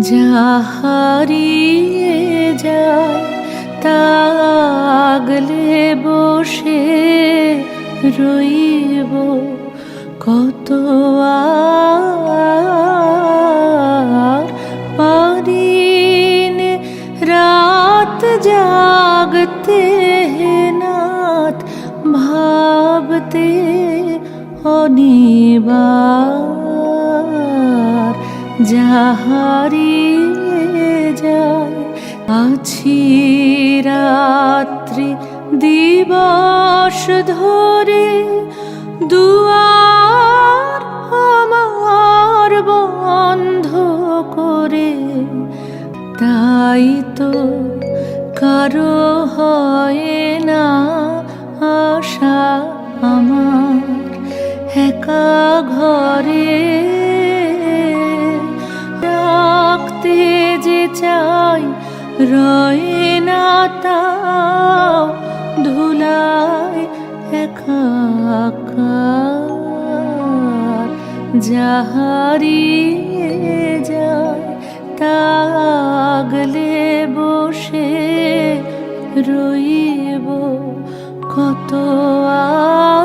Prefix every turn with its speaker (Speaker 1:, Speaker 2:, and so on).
Speaker 1: যাহারিয়ে যায় তাগলে বসে রইব কত আর। পারিনে রাত জাগতে নাথ ভাবতে অনিবার যাহারিয়ে যায়, আছি রাত্রি দিবস ধরে দুয়ার আমার বন্ধ করে। তাই তো কারও হয় না আশা আমার, একা ঘরে চাই রয়ে না তাও ধুলায় একাকার যাহারিয়ে যায় তাগলে বসে রইব কত আর